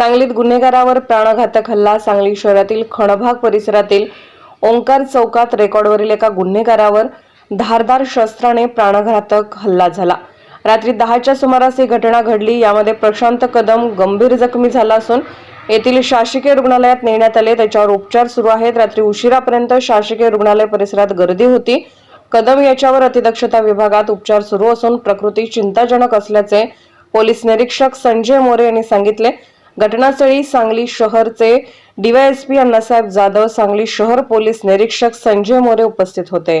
सांगलीत गुन्हेगारावर प्राणघातक हल्ला सांगली शहरातील खणभाग परिसरातील ओंकार चौकात रेकॉर्डवरील एका गुन्हेगारावर धारदार शस्त्राने प्राणघातक हल्ला झाला. रात्री दहाच्या सुमारास ही घटना घडली. यामध्ये प्रशांत कदम गंभीर जखमी झाला असून येथील शासकीय रुग्णालयात नेण्यात आले. त्याच्यावर उपचार सुरू आहेत. रात्री उशिरापर्यंत शासकीय रुग्णालय परिसरात गर्दी होती. कदम याच्यावर अतिदक्षता विभागात उपचार सुरू असून प्रकृती चिंताजनक असल्याचे पोलीस निरीक्षक संजय मोरे यांनी सांगितले. घटनास्थळी सांगली शहरचे डीवायएसपी अण्णासाहेब जाधव सांगली शहर पोलीस निरीक्षक संजय मोरे उपस्थित होते.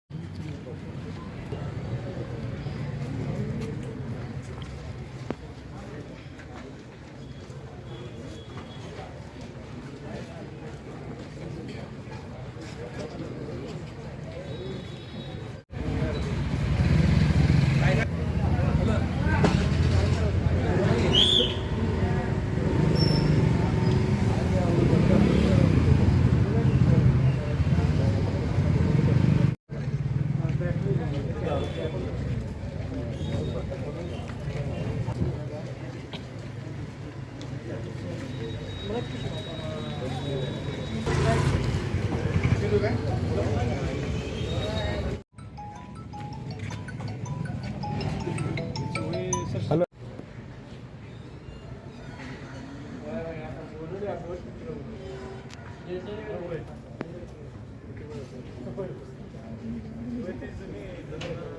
Hello Thank you.